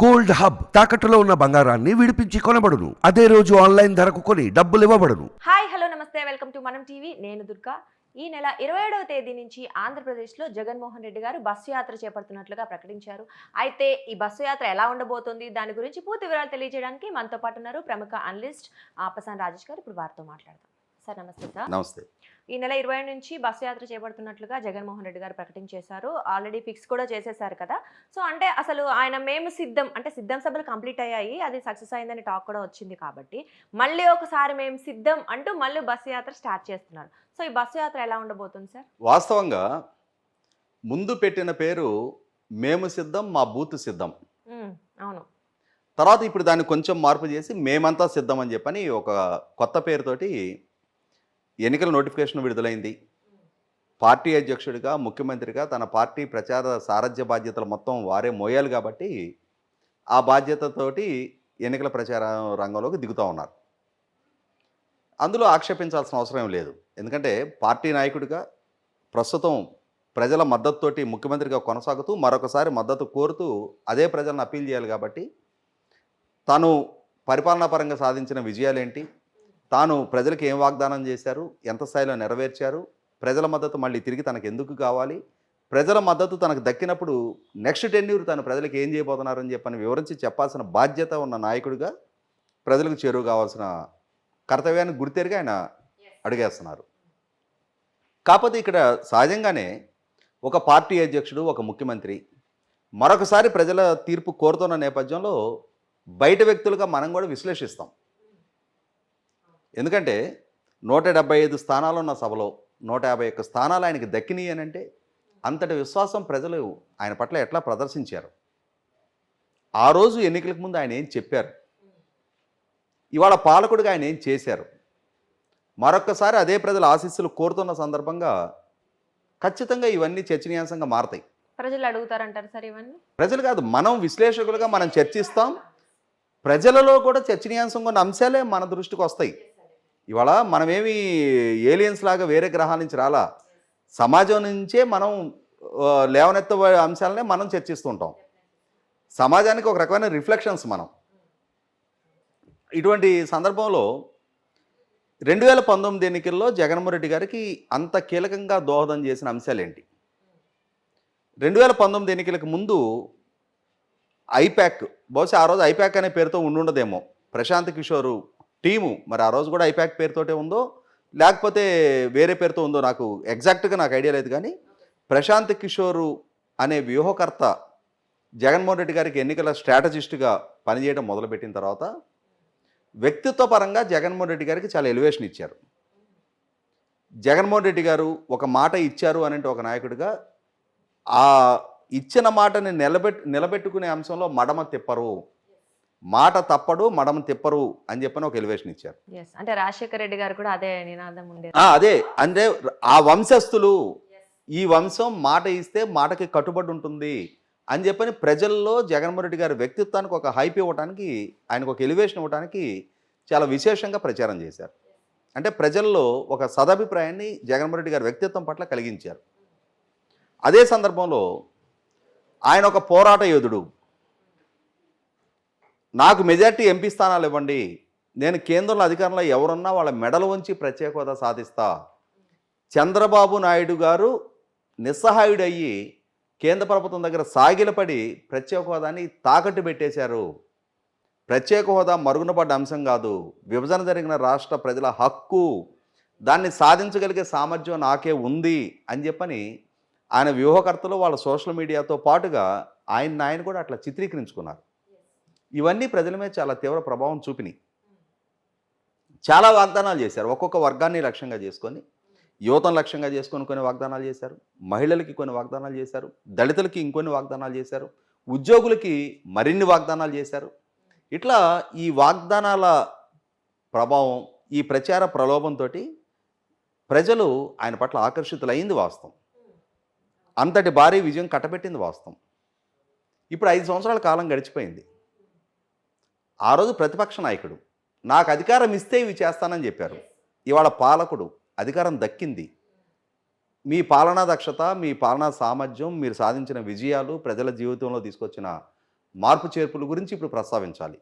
Gold hub తాకట్టులో ఉన్న బంగారాన్ని విడిపించి కొనబడును. అదే రోజు ఆన్లైన్ ధరకు కొని డబ్బులు ఇవ్వబడును. హాయ్ హలో నమస్తే. Welcome to Manam TV. నేను దుర్గా. ఈ నెల ఇరవై ఏడవ తేదీ నుంచి ఆంధ్రప్రదేశ్లో జగన్మోహన్ రెడ్డి గారు బస్సు యాత్ర చేపడుతున్నట్లుగా ప్రకటించారు. అయితే ఈ బస్సు యాత్ర ఎలా ఉండబోతోంది? దాని గురించి పూర్తి వివరాలు తెలియజేయడానికి మనతో పాటు ఉన్నారు ప్రముఖ అనలిస్ట్ ఆపసాన్ రాజేష్ గారు. ఇప్పుడు వారితో మాట్లాడదాం. సార్ నమస్తే సార్. నమస్తే. ఈ నెల ఇరవై నుంచి బస్సు యాత్ర చేపడుతున్నట్లుగా జగన్మోహన్ రెడ్డి గారు ప్రకటించేశారు. ఆల్రెడీ ఫిక్స్ కూడా చేసేశారు కదా. సో అంటే అసలు ఆయన మేము సిద్ధం అంటే సిద్ధం సభలు కంప్లీట్ అయ్యాయి. అది సక్సెస్ అయిందని టాక్ కూడా వచ్చింది కాబట్టి మళ్ళీ ఒకసారి మేము సిద్ధం అంటూ మళ్ళీ బస్సు యాత్ర స్టార్ట్ చేస్తున్నారు. సో ఈ బస్సు యాత్ర ఎలా ఉండబోతుంది సార్? వాస్తవంగా ముందు పెట్టిన పేరు మేము సిద్ధం మా బూత్ సిద్ధం. అవును. తర్వాత ఇప్పుడు దాన్ని కొంచెం మార్పు చేసి మేమంతా సిద్ధం అని చెప్పని ఒక కొత్త పేరుతోటి ఎన్నికల నోటిఫికేషన్ విడుదలైంది. పార్టీ అధ్యక్షుడిగా ముఖ్యమంత్రిగా తన పార్టీ ప్రచార సారథ్య బాధ్యతలు మొత్తం వారే మోయాలి కాబట్టి ఆ బాధ్యతతోటి ఎన్నికల ప్రచార రంగంలోకి దిగుతూ ఉన్నారు. అందులో ఆక్షేపించాల్సిన అవసరం లేదు. ఎందుకంటే పార్టీ నాయకుడిగా ప్రస్తుతం ప్రజల మద్దతుతోటి ముఖ్యమంత్రిగా కొనసాగుతూ మరొకసారి మద్దతు కోరుతూ అదే ప్రజలను అప్పీల్ చేయాలి కాబట్టి తను పరిపాలనా పరంగా సాధించిన విజయాలేంటి? తాను ప్రజలకు ఏం వాగ్దానం చేశారు? ఎంత స్థాయిలో నెరవేర్చారు? ప్రజల మద్దతు మళ్ళీ తిరిగి తనకు ఎందుకు కావాలి? ప్రజల మద్దతు తనకు దక్కినప్పుడు నెక్స్ట్ టెన్యూర్ తను ప్రజలకు ఏం చేయబోతున్నారని చెప్పని వివరించి చెప్పాల్సిన బాధ్యత ఉన్న నాయకుడిగా ప్రజలకు చేరువ కావాల్సిన కర్తవ్యాన్ని గుర్తెరిగి ఆయన అడిగేస్తున్నారు. కాకపోతే ఇక్కడ సహజంగానే ఒక పార్టీ అధ్యక్షుడు ఒక ముఖ్యమంత్రి మరొకసారి ప్రజల తీర్పు కోరుతున్న నేపథ్యంలో బయట వ్యక్తులుగా మనం కూడా విశ్లేషిస్తాం. ఎందుకంటే నూట డెబ్బై ఐదు స్థానాలు ఉన్న సభలో నూట యాభై ఒక్క స్థానాలు ఆయనకి దక్కినాయి అని అంటే అంతటి విశ్వాసం ప్రజలు ఆయన పట్ల ఎట్లా ప్రదర్శించారు? ఆ రోజు ఎన్నికలకు ముందు ఆయన ఏం చెప్పారు? ఇవాళ పాలకుడిగా ఆయన ఏం చేశారు? మరొక్కసారి అదే ప్రజల ఆశీస్సులు కోరుతున్న సందర్భంగా ఖచ్చితంగా ఇవన్నీ చర్చనీయాంశంగా మారతాయి. ప్రజలు అడుగుతారంటారు సార్ ఇవన్నీ? ప్రజలు కాదు మనం విశ్లేషకులుగా మనం చర్చిస్తాం. ప్రజలలో కూడా చర్చనీయాంశంగా ఉన్న అంశాలే మన దృష్టికి వస్తాయి. ఇవాళ మనమేమి ఏలియన్స్ లాగా వేరే గ్రహాల నుంచి రాలా? సమాజం నుంచే మనం లేవనెత్త అంశాలనే మనం చర్చిస్తుంటాం. సమాజానికి ఒక రకమైన రిఫ్లెక్షన్స్ మనం. ఇటువంటి సందర్భంలో రెండు వేల పంతొమ్మిది ఎన్నికల్లో జగన్మోహన్ రెడ్డి గారికి అంత కీలకంగా దోహదం చేసిన అంశాలు ఏంటి రెండు వేల పంతొమ్మిది ఎన్నికలకు ముందు ఐప్యాక్ బహుశా ఆ రోజు ఐప్యాక్ అనే పేరుతో ఉండుండదేమో. ప్రశాంత్ కిషోర్ టీము మరి ఆ రోజు కూడా ఐపాక్ పేరుతోటే ఉందో లేకపోతే వేరే పేరుతో ఉందో నాకు ఎగ్జాక్ట్గా నాకు ఐడియా లేదు కానీ ప్రశాంత్ కిషోర్ అనే వ్యూహకర్త జగన్మోహన్ రెడ్డి గారికి ఎన్నికల స్ట్రాటజిస్ట్గా పనిచేయడం మొదలుపెట్టిన తర్వాత వ్యక్తిత్వ పరంగా జగన్మోహన్ రెడ్డి గారికి చాలా ఎలివేషన్ ఇచ్చారు. జగన్మోహన్ రెడ్డి గారు ఒక మాట ఇచ్చారు అనంటే ఒక నాయకుడిగా ఆ ఇచ్చిన మాటని నిలబెట్ నిలబెట్టుకునే అంశంలో మడమ తిప్పరు. మాట తప్పడు మడమ తిప్పరు అని చెప్పని ఒక ఎలివేషన్ ఇచ్చారు. అంటే రాజశేఖర రెడ్డి గారు కూడా అదే నినాదం ఉండేది. అదే. అంటే ఆ వంశస్థులు ఈ వంశం మాట ఇస్తే మాటకి కట్టుబడి ఉంటుంది అని చెప్పని ప్రజల్లో జగన్మోహన్ రెడ్డి గారి వ్యక్తిత్వానికి ఒక హైప్ ఇవ్వడానికి ఆయనకు ఒక ఎలివేషన్ ఇవ్వడానికి చాలా విశేషంగా ప్రచారం చేశారు. అంటే ప్రజల్లో ఒక సదభిప్రాయాన్ని జగన్మోహన్ రెడ్డి గారి వ్యక్తిత్వం పట్ల కలిగించారు. అదే సందర్భంలో ఆయన ఒక పోరాట యోధుడు నాకు మెజార్టీ ఎంపీ స్థానాలు ఇవ్వండి. నేను కేంద్రంలో అధికారంలో ఎవరున్నా వాళ్ళ మెడలు వంచి ప్రత్యేక హోదా సాధిస్తా. చంద్రబాబు నాయుడు గారు నిస్సహాయుడయ్యి కేంద్ర ప్రభుత్వం దగ్గర సాగిలపడి ప్రత్యేక హోదాని తాకట్టు పెట్టేశారు. ప్రత్యేక హోదా మరుగున పడ్డ అంశం కాదు. విభజన జరిగిన రాష్ట్ర ప్రజల హక్కు దాన్ని సాధించగలిగే సామర్థ్యం నాకే ఉంది అని చెప్పని ఆయన వ్యూహకర్తలు వాళ్ళ సోషల్ మీడియాతో పాటుగా ఆయన ఆయన కూడా అట్లా చిత్రీకరించుకున్నారు. ఇవన్నీ ప్రజల మీద చాలా తీవ్ర ప్రభావం చూపినాయి. చాలా వాగ్దానాలు చేశారు. ఒక్కొక్క వర్గాన్ని లక్ష్యంగా చేసుకొని యువతను లక్ష్యంగా చేసుకొని కొన్ని వాగ్దానాలు చేశారు. మహిళలకి కొన్ని వాగ్దానాలు చేశారు. దళితులకి ఇంకొన్ని వాగ్దానాలు చేశారు. ఉద్యోగులకి మరిన్ని వాగ్దానాలు చేశారు. ఇట్లా ఈ వాగ్దానాల ప్రభావం ఈ ప్రచార ప్రలోభంతో ప్రజలు ఆయన పట్ల ఆకర్షితులైంది వాస్తవం. అంతటి భారీ విజయం కట్టబెట్టింది వాస్తవం. ఇప్పుడు ఐదు సంవత్సరాల కాలం గడిచిపోయింది. ఆ రోజు ప్రతిపక్ష నాయకుడు నాకు అధికారం ఇస్తే ఇవి చేస్తానని చెప్పారు. ఇవాళ పాలకుడు అధికారం దక్కింది. మీ పాలనా దక్షత మీ పాలనా సామర్థ్యం మీరు సాధించిన విజయాలు ప్రజల జీవితంలో తీసుకొచ్చిన మార్పు చేర్పుల గురించి ఇప్పుడు ప్రస్తావించాలి.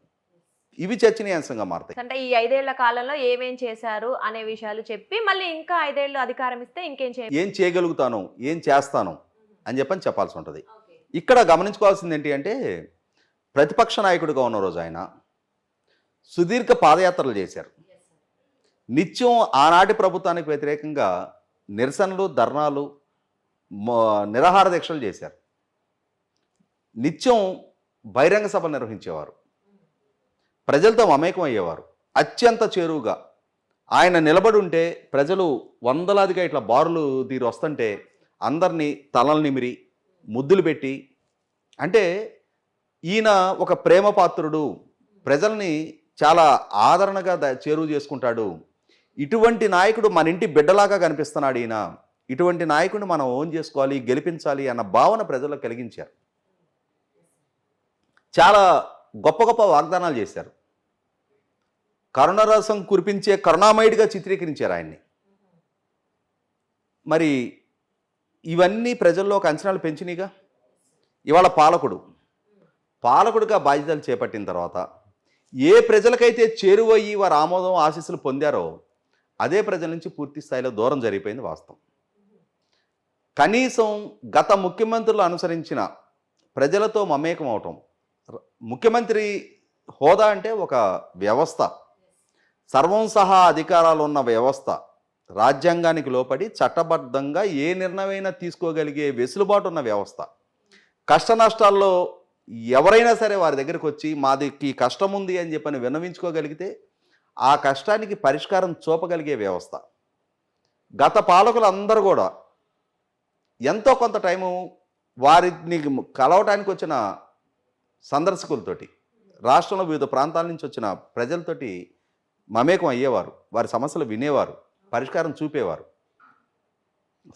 ఇవి చర్చనీయాంశంగా మారతాయి. అంటే ఈ ఐదేళ్ళ కాలంలో ఏమేం చేశారు అనే విషయాలు చెప్పి మళ్ళీ ఇంకా ఐదేళ్ళు అధికారం ఇస్తే ఇంకేం చేయాలి? ఏం చేయగలుగుతాను ఏం చేస్తాను అని చెప్పని చెప్పాల్సి ఉంటుంది. ఇక్కడ గమనించుకోవాల్సింది ఏంటి అంటే ప్రతిపక్ష నాయకుడిగా ఉన్న రోజు ఆయన సుదీర్ఘ పాదయాత్రలు చేశారు. నిత్యం ఆనాటి ప్రభుత్వానికి వ్యతిరేకంగా నిరసనలు ధర్నాలు నిరాహార దీక్షలు చేశారు. నిత్యం బహిరంగ సభ నిర్వహించేవారు. ప్రజలతో మమేకం అయ్యేవారు. అత్యంత చేరువుగా ఆయన నిలబడి ఉంటే ప్రజలు వందలాదిగా ఇట్లా బారులు తీరు వస్తుంటే అందరినీ తలలు నిమిరి ముద్దులు పెట్టి అంటే ఈయన ఒక ప్రేమ పాత్రుడు ప్రజల్ని చాలా ఆదరణగా ద- చేరువ చేసుకుంటాడు. ఇటువంటి నాయకుడు మన ఇంటి బిడ్డలాగా కనిపిస్తున్నాడు ఈయన. ఇటువంటి నాయకుడిని మనం ఓన్ చేసుకోవాలి గెలిపించాలి అన్న భావన ప్రజలకు కలిగించారు. చాలా గొప్ప గొప్ప వాగ్దానాలు చేశారు. కరుణరసం కురిపించే కరుణామయుడిగా చిత్రీకరించారు ఆయన్ని. మరి ఇవన్నీ ప్రజల్లో ఒక అంచనాలు పెంచినాయిగా ఇవాళ పాలకుడు. పాలకుడిగా బాధ్యతలు చేపట్టిన తర్వాత ఏ ప్రజలకైతే చేరువయ్యి వారు ఆమోదం ఆశీస్సులు పొందారో అదే ప్రజల నుంచి పూర్తి స్థాయిలో దూరం జరిగిపోయింది వాస్తవం. కనీసం గత ముఖ్యమంత్రులు అనుసరించిన ప్రజలతో మమేకం అవటం ముఖ్యమంత్రి హోదా అంటే ఒక వ్యవస్థ. సర్వం సహా అధికారాలు ఉన్న వ్యవస్థ. రాజ్యాంగానికి లోపడి చట్టబద్ధంగా ఏ నిర్ణయమైనా తీసుకోగలిగే వెసులుబాటు ఉన్న వ్యవస్థ. కష్ట నష్టాల్లో ఎవరైనా సరే వారి దగ్గరికి వచ్చి మాదికి కష్టం ఉంది అని చెప్పని విన్నవించుకోగలిగితే ఆ కష్టానికి పరిష్కారం చూపగలిగే వ్యవస్థ. గత పాలకులు అందరూ కూడా ఎంతో కొంత టైము వారిని కలవటానికి వచ్చిన సందర్శకులతోటి రాష్ట్రంలో వివిధ ప్రాంతాల నుంచి వచ్చిన ప్రజలతోటి మమేకం అయ్యేవారు వారి సమస్యలు వినేవారు పరిష్కారం చూపేవారు.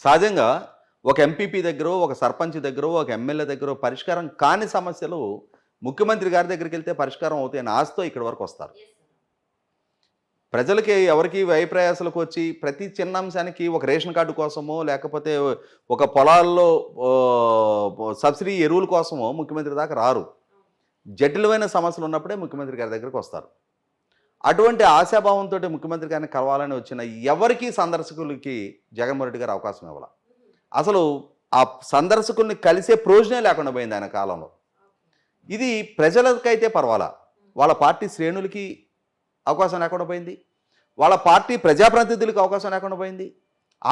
సహజంగా ఒక ఎంపీపీ దగ్గర ఒక సర్పంచ్ దగ్గర ఒక ఎమ్మెల్యే దగ్గర పరిష్కారం కాని సమస్యలు ముఖ్యమంత్రి గారి దగ్గరికి వెళ్తే పరిష్కారం అవుతాయని ఆశతో ఇక్కడి వరకు వస్తారు. ప్రజలకి ఎవరికి వ్యయప్రయాసాలకు వచ్చి ప్రతి చిన్న అంశానికి ఒక రేషన్ కార్డు కోసమో లేకపోతే ఒక పొలాల్లో సబ్సిడీ ఎరువుల కోసమో ముఖ్యమంత్రి దాకా రారు. జటిలమైన సమస్యలు ఉన్నప్పుడే ముఖ్యమంత్రి గారి దగ్గరికి వస్తారు. అటువంటి ఆశాభావంతో ముఖ్యమంత్రి గారిని కలవాలని వచ్చిన ఎవరికి సందర్శకులకి జగన్మోహన్ రెడ్డి గారు అవకాశం ఇవ్వాలి. అసలు ఆ సందర్శకుల్ని కలిసే ప్రయోజనం లేకుండా పోయింది ఆయన కాలంలో. ఇది ప్రజలకైతే పర్వాలా? వాళ్ళ పార్టీ శ్రేణులకి అవకాశం లేకుండా పోయింది. వాళ్ళ పార్టీ ప్రజాప్రతినిధులకు అవకాశం లేకుండా పోయింది.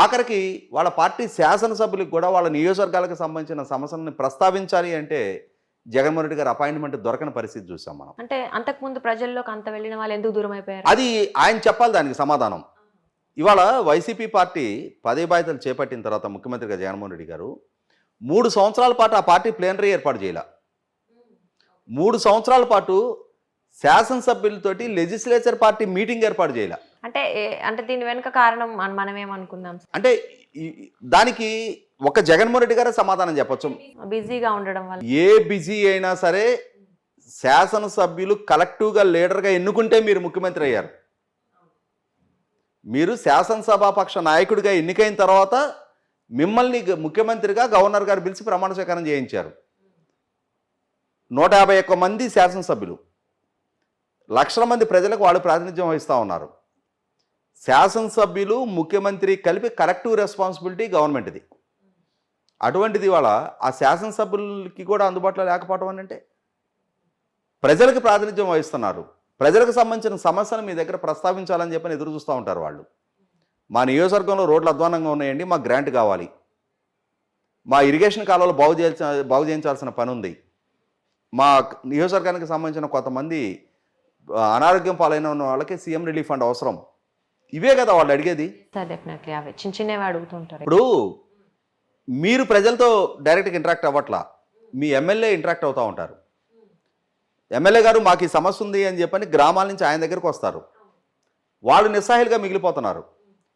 ఆఖరికి వాళ్ళ పార్టీ శాసనసభ్యులకు కూడా వాళ్ళ నియోజకవర్గాలకు సంబంధించిన సమస్యలను ప్రస్తావించాలి అంటే జగన్మోహన్ రెడ్డి గారు అపాయింట్మెంట్ దొరకని పరిస్థితి చూసాం మనం. అంటే అంతకుముందు ప్రజల్లోకి అంత వెళ్ళిన వాళ్ళు ఎందుకు దూరం అయిపోయారు? అది ఆయన చెప్పాలి దానికి సమాధానం. ఇవాళ వైసీపీ పార్టీ పదే బాధ్యతలు చేపట్టిన తర్వాత ముఖ్యమంత్రిగా జగన్మోహన్ రెడ్డి గారు మూడు సంవత్సరాల పాటు ఆ పార్టీ ప్లేనరీ ఏర్పాటు చేయాల. మూడు సంవత్సరాల పాటు శాసనసభ్యులతోటి లెజిస్లేచర్ పార్టీ మీటింగ్ ఏర్పాటు చేయాల. అంటే అంటే దీని వెనుక కారణం మన- మనం ఏమనుకుందాం అంటే దానికి ఒక జగన్మోహన్ రెడ్డి గారే సమాధానం చెప్పొచ్చు. బిజీగా ఉండడం వల్ల. ఏ బిజీ అయినా సరే శాసనసభ్యులు కలెక్టివ్గా లీడర్గా ఎన్నుకుంటే మీరు ముఖ్యమంత్రి అయ్యారు. మీరు శాసనసభాపక్ష నాయకుడిగా ఎన్నికైన తర్వాత మిమ్మల్ని ముఖ్యమంత్రిగా గవర్నర్ గారు పిలిచి ప్రమాణ స్వీకారం చేయించారు. నూట యాభై ఒక్క మంది శాసనసభ్యులు. లక్షల మంది ప్రజలకు వాళ్ళు ప్రాతినిధ్యం వహిస్తూ ఉన్నారు. శాసనసభ్యులు ముఖ్యమంత్రి కలిపి కలెక్టివ్ రెస్పాన్సిబిలిటీ గవర్నమెంట్ది. అటువంటిది ఇవాళ ఆ శాసనసభ్యులకి కూడా అందుబాటులో లేకపోవడం అంటే ప్రజలకు ప్రాతినిధ్యం వహిస్తున్నారు. ప్రజలకు సంబంధించిన సమస్యలు మీ దగ్గర ప్రస్తావించాలని చెప్పని ఎదురు చూస్తూ ఉంటారు వాళ్ళు. మా నియోజకవర్గంలో రోడ్లు అధ్వానంగా ఉన్నాయండి మాకు గ్రాంట్ కావాలి. మా ఇరిగేషన్ కాలువలు బాగు చేయాల్సిన బాగు చేయించాల్సిన పని ఉంది మా నియోజకవర్గానికి సంబంధించిన కొంతమంది అనారోగ్యం పాలైన ఉన్న వాళ్ళకి సీఎం రిలీఫ్ ఫండ్ అవసరం. ఇవే కదా వాళ్ళు అడిగేది. చిన్న చిన్నవి అడుగుతుంటారు. ఇప్పుడు మీరు ప్రజలతో డైరెక్ట్గా ఇంటరాక్ట్ అవ్వట్లా? మీ ఎమ్మెల్యే ఇంటరాక్ట్ అవుతూ ఉంటారు. ఎమ్మెల్యే గారు మాకు ఈ సమస్య ఉంది అని చెప్పని గ్రామాల నుంచి ఆయన దగ్గరకు వస్తారు. వాళ్ళు నిస్సాయిలుగా మిగిలిపోతున్నారు.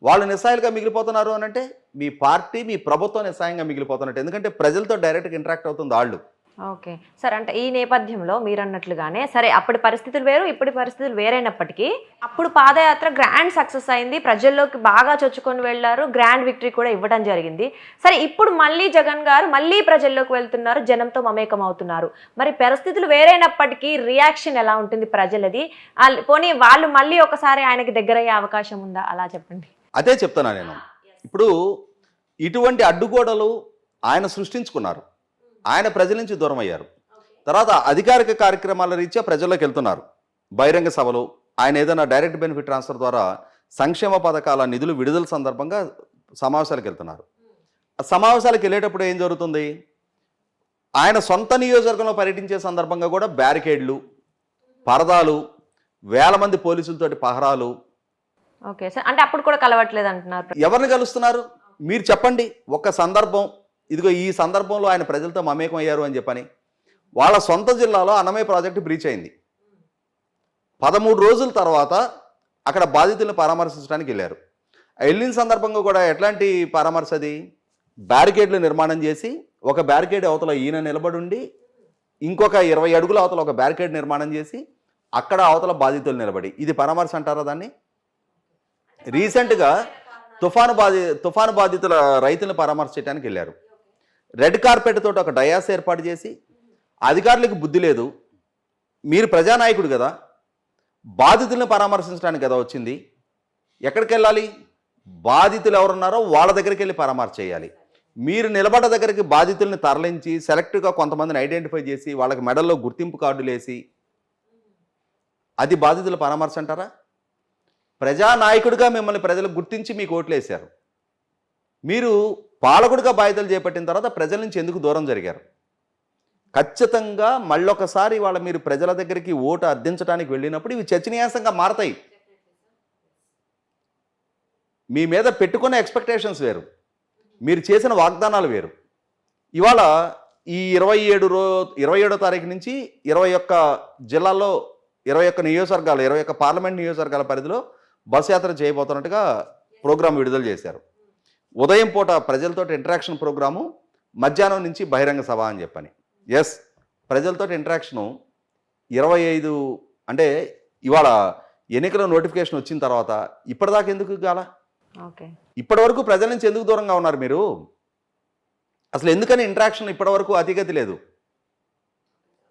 వాళ్ళు నిస్సాయులుగా మిగిలిపోతున్నారు అని అంటే మీ పార్టీ మీ ప్రభుత్వం నిస్సాయంగా మిగిలిపోతున్నట్టు. ఎందుకంటే ప్రజలతో డైరెక్ట్గా ఇంటరాక్ట్ అవుతుంది వాళ్ళు. ఓకే. సరే అంటే ఈ నేపథ్యంలో మీరు అన్నట్లుగానే సరే అప్పటి పరిస్థితులు వేరు ఇప్పటి పరిస్థితులు వేరైనప్పటికీ అప్పుడు పాదయాత్ర గ్రాండ్ సక్సెస్ అయింది ప్రజల్లోకి బాగా చొచ్చుకొని వెళ్ళారు గ్రాండ్ విక్టరీ కూడా ఇవ్వడం జరిగింది. సరే ఇప్పుడు మళ్ళీ జగన్ గారు మళ్ళీ ప్రజల్లోకి వెళ్తున్నారు జనంతో మమేకం అవుతున్నారు. మరి పరిస్థితులు వేరైనప్పటికీ రియాక్షన్ ఎలా ఉంటుంది ప్రజలది? పోనీ వాళ్ళు మళ్ళీ ఒకసారి ఆయనకి దగ్గరయ్యే అవకాశం ఉందా? అలా చెప్పండి. అదే చెప్తున్నా నేను. ఇప్పుడు ఇటువంటి అడ్డుగోడలు ఆయన సృష్టించుకున్నారు. ఆయన ప్రజల నుంచి దూరం అయ్యారు తర్వాత అధికారిక కార్యక్రమాల రీత్యా ప్రజల్లోకి వెళ్తున్నారు. బహిరంగ సభలు ఆయన ఏదైనా డైరెక్ట్ బెనిఫిట్ ట్రాన్స్ఫర్ ద్వారా సంక్షేమ పథకాల నిధులు విడుదల సందర్భంగా సమావేశాలకు వెళ్తున్నారు. ఆ సమావేశాలకు వెళ్ళేటప్పుడు ఏం జరుగుతుంది? ఆయన సొంత నియోజకవర్గంలో పర్యటించే సందర్భంగా కూడా బ్యారికేడ్లు పరదాలు వేల మంది పోలీసులతోటి పహరాలు. Okay sir. అంటే అప్పుడు కూడా కలవట్లేదు అంటున్నారు. ఎవరిని కలుస్తున్నారు? మీరు చెప్పండి. ఒక సందర్భం ఇదిగో ఈ సందర్భంలో ఆయన ప్రజలతో మమేకం అయ్యారు అని చెప్పని వాళ్ళ సొంత జిల్లాలో అన్నమయ్య ప్రాజెక్టు బ్రీచ్ అయింది. పదమూడు రోజుల తర్వాత అక్కడ బాధితులను పరామర్శించడానికి వెళ్ళారు. వెళ్ళిన సందర్భంగా కూడా ఎట్లాంటి పరామర్శ అది? బ్యారికేడ్లు నిర్మాణం చేసి ఒక బ్యారికేడ్ అవతల ఈయన నిలబడి ఉండి ఇంకొక ఇరవై అడుగుల అవతల ఒక బ్యారికేడ్ నిర్మాణం చేసి అక్కడ అవతల బాధితులు నిలబడి. ఇది పరామర్శ అంటారా దాన్ని? రీసెంట్గా తుఫాను బాధి తుఫాను బాధితుల రైతులను పరామర్శించడానికి వెళ్ళారు. రెడ్ కార్పెట్ తోటి ఒక డయాస్ ఏర్పాటు చేసి అధికారులకు బుద్ధి లేదు. మీరు ప్రజానాయకుడు కదా. బాధితులను పరామర్శించడానికి కదా వచ్చింది. ఎక్కడికి వెళ్ళాలి? బాధితులు ఎవరున్నారో వాళ్ళ దగ్గరికి వెళ్ళి పరామర్శ చేయాలి. మీరు నిలబడ్డ దగ్గరికి బాధితుల్ని తరలించి సెలెక్ట్గా కొంతమందిని ఐడెంటిఫై చేసి వాళ్ళకి మెడల్లో గుర్తింపు కార్డులు వేసి అది బాధితుల పరామర్శ అంటారా? ప్రజానాయకుడిగా మిమ్మల్ని ప్రజలు గుర్తించి మీకు ఓట్లు వేశారు. మీరు పాలకుడిగా బాధ్యతలు చేపట్టిన తర్వాత ప్రజల నుంచి ఎందుకు దూరం జరిగారు? ఖచ్చితంగా మళ్ళొకసారి వాళ్ళ మీరు ప్రజల దగ్గరికి ఓటు అర్థించడానికి వెళ్ళినప్పుడు ఇవి చర్చనీయాంశంగా మారతాయి. మీ మీద పెట్టుకున్న ఎక్స్పెక్టేషన్స్ వేరు. మీరు చేసిన వాగ్దానాలు వేరు. ఇవాళ ఈ ఇరవై ఏడు రో ఇరవై ఏడో తారీఖు నుంచి ఇరవై ఒక్క జిల్లాల్లో ఇరవై ఒక్క నియోజకవర్గాలు ఇరవై ఒక్క పార్లమెంట్ నియోజకవర్గాల పరిధిలో బస్ యాత్ర చేయబోతున్నట్టుగా ప్రోగ్రాం విడుదల చేశారు. ఉదయం పూట ప్రజలతో ఇంటరాక్షన్ ప్రోగ్రాము మధ్యాహ్నం నుంచి బహిరంగ సభ అని చెప్పని. ఎస్ ప్రజలతో ఇంటరాక్షను ఇరవై ఐదు అంటే ఇవాళ ఎన్నికల నోటిఫికేషన్ వచ్చిన తర్వాత ఇప్పటిదాకా ఎందుకు కాల ఇప్పటి వరకు ప్రజల నుంచి ఎందుకు దూరంగా ఉన్నారు మీరు? అసలు ఎందుకని ఇంటరాక్షన్ ఇప్పటి వరకు అతిగతి లేదు?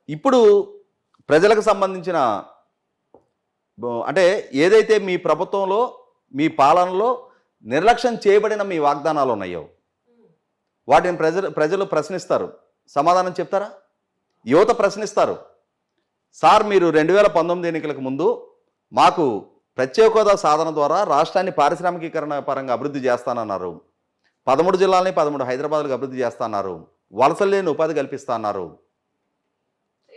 ఇప్పుడు ప్రజలకు సంబంధించిన అంటే ఏదైతే మీ ప్రభుత్వంలో మీ పాలనలో నిర్లక్ష్యం చేయబడిన మీ వాగ్దానాలు ఉన్నాయో? వాటిని ప్రజలు ప్రజలు ప్రశ్నిస్తారు. సమాధానం చెప్తారా? యువత ప్రశ్నిస్తారు. సార్ మీరు రెండు వేల పంతొమ్మిది ఎన్నికలకు ముందు మాకు ప్రత్యేక హోదా సాధన ద్వారా రాష్ట్రాన్ని పారిశ్రామికీకరణ పరంగా అభివృద్ధి చేస్తానన్నారు. పదమూడు జిల్లాలని పదమూడు హైదరాబాద్లకు అభివృద్ధి చేస్తాన్నారు వలసలు లేని ఉపాధి కల్పిస్తాన్నారు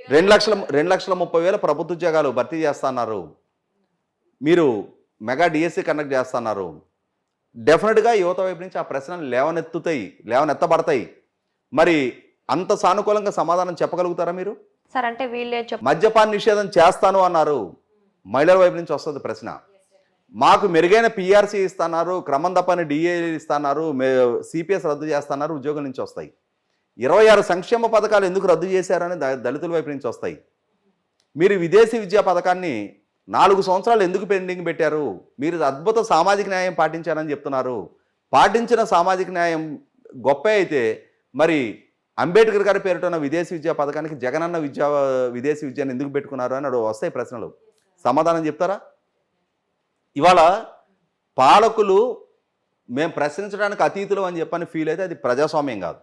రెండు లక్షల రెండు లక్షల ముప్పై వేల ప్రభుత్వ ఉద్యోగాలు భర్తీ చేస్తున్నారు మీరు మెగా డిఎస్సి కండక్ట్ చేస్తున్నారు డెఫినెట్గా యువత వైపు నుంచి ఆ ప్రశ్నలు లేవనెత్తుతాయి లేవనెత్తబడతాయి. మరి అంత సానుకూలంగా సమాధానం చెప్పగలుగుతారా మీరు? సార్ అంటే వీళ్ళే మద్యపాన నిషేధం చేస్తాను అన్నారు. మహిళల వైపు నుంచి వస్తుంది ప్రశ్న. మాకు మెరుగైన పిఆర్సీ ఇస్తున్నారు క్రమం తప్పని డిఏ ఇస్తున్నారు సిపిఎస్ రద్దు చేస్తున్నారు ఉద్యోగుల నుంచి వస్తాయి. ఇరవై ఆరు సంక్షేమ పథకాలు ఎందుకు రద్దు చేశారని దళితుల వైపు నుంచి వస్తాయి. మీరు విదేశీ విద్యా పథకాన్ని నాలుగు సంవత్సరాలు ఎందుకు పెండింగ్ పెట్టారు? మీరు అద్భుత సామాజిక న్యాయం పాటించారని చెప్తున్నారు. పాటించిన సామాజిక న్యాయం గొప్ప అయితే మరి అంబేద్కర్ గారి పేరుట విదేశీ విద్యా పథకానికి జగనన్న విద్యా విదేశీ విద్యను ఎందుకు పెట్టుకున్నారు అని అడు వస్తాయి ప్రశ్నలు. సమాధానం చెప్తారా? ఇవాళ పాలకులు మేము ప్రశ్నించడానికి అతీతులు అని చెప్పని ఫీల్ అయితే అది ప్రజాస్వామ్యం కాదు.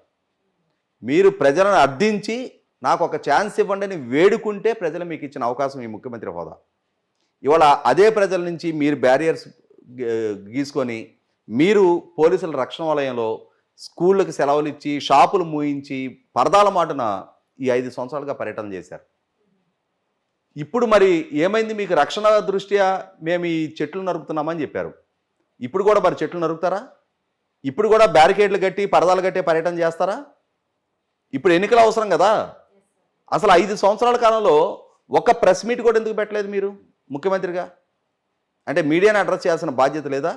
మీరు ప్రజలను అర్థించి నాకు ఒక ఛాన్స్ ఇవ్వండి అని వేడుకుంటే ప్రజలు మీకు ఇచ్చిన అవకాశం ఈ ముఖ్యమంత్రి హోదా. ఇవాళ అదే ప్రజల నుంచి మీరు బ్యారియర్స్ గీసుకొని మీరు పోలీసుల రక్షణ వలయంలో స్కూళ్ళకి సెలవులు ఇచ్చి షాపులు మూయించి పరదాల మాటున ఈ ఐదు సంవత్సరాలుగా పర్యటన చేశారు. ఇప్పుడు మరి ఏమైంది మీకు రక్షణ దృష్ట్యా మేము ఈ చెట్లు నరుకుతున్నామని చెప్పారు. ఇప్పుడు కూడా మరి చెట్లు నరుకుతారా? ఇప్పుడు కూడా బ్యారికేడ్లు కట్టి పరదాలు కట్టి పర్యటన చేస్తారా? ఇప్పుడు ఎన్నికలు అవసరం కదా? అసలు ఐదు సంవత్సరాల కాలంలో ఒక్క ప్రెస్ మీట్ కూడా ఎందుకు పెట్టలేదు మీరు? ముఖ్యమంత్రిగా? అంటే మీడియాని అడ్రస్ చేయాల్సిన బాధ్యత లేదా?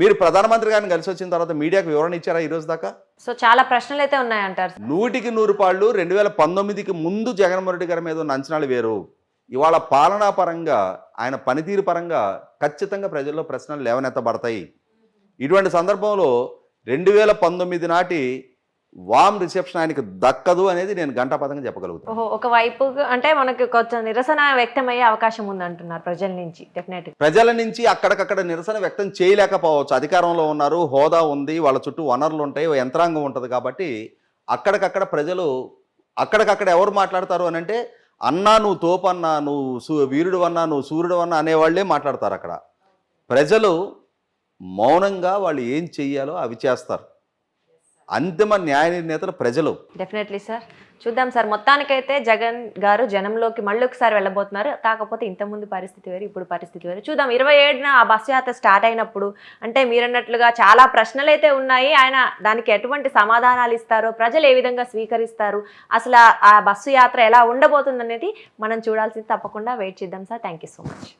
మీరు ప్రధానమంత్రి గారిని కలిసి వచ్చిన తర్వాత మీడియాకు వివరణ ఇచ్చారా ఈ రోజు దాకా? సో చాలా ప్రశ్నలు అయితే ఉన్నాయంటారు నూటికి నూరు పాళ్ళు రెండు వేల పంతొమ్మిదికి ముందు జగన్మోహన్ రెడ్డి గారి మీద ఉన్న అంచనాలు వేరు. ఇవాళ పాలనా పరంగా ఆయన పనితీరు పరంగా ఖచ్చితంగా ప్రజల్లో ప్రశ్నలు లేవనెత్తబడతాయి. ఇటువంటి సందర్భంలో రెండు వేల పంతొమ్మిది నాటి వామ్ రిసెప్షన్ ఆయనకి దక్కదు అనేది నేను గంటాపదంగా చెప్పగలుగుతాను. ఒకవైపు అంటే మనకి కొంచెం నిరసన వ్యక్తమయ్యే అవకాశం ఉంది అంటున్నారు ప్రజల నుంచి డెఫినెట్ ప్రజల నుంచి అక్కడికక్కడ నిరసన వ్యక్తం చేయలేకపోవచ్చు. అధికారంలో ఉన్నారు హోదా ఉంది వాళ్ళ చుట్టూ వనరులు ఉంటాయి యంత్రాంగం ఉంటుంది కాబట్టి అక్కడికక్కడ ప్రజలు అక్కడికక్కడ ఎవరు మాట్లాడతారు అని అంటే అన్నా నువ్వు తోపన్నా నువ్వు సూ వీరుడు అన్నా నువ్వు సూర్యుడు అన్నా అనేవాళ్ళే మాట్లాడతారు అక్కడ. ప్రజలు మౌనంగా వాళ్ళు ఏం చెయ్యాలో అవి చేస్తారు. అంతిమ న్యాయ నిర్ణేతలు ప్రజలు. డెఫినెట్లీ సార్ చూద్దాం సార్ మొత్తానికైతే జగన్ గారు జనంలోకి మళ్ళీ ఒకసారి వెళ్ళబోతున్నారు. కాకపోతే ఇంతకుముందు పరిస్థితి వేరు ఇప్పుడు పరిస్థితి వేరు. చూద్దాం ఇరవై ఏడున ఆ బస్సు యాత్ర స్టార్ట్ అయినప్పుడు అంటే మీరన్నట్లుగా చాలా ప్రశ్నలు అయితే ఉన్నాయి. ఆయన దానికి ఎటువంటి సమాధానాలు ఇస్తారో ప్రజలు ఏ విధంగా స్వీకరిస్తారు అసలు ఆ- బస్సు యాత్ర ఎలా ఉండబోతుంది అనేది మనం చూడాల్సింది తప్పకుండా వెయిట్ చేద్దాం sir thank you so much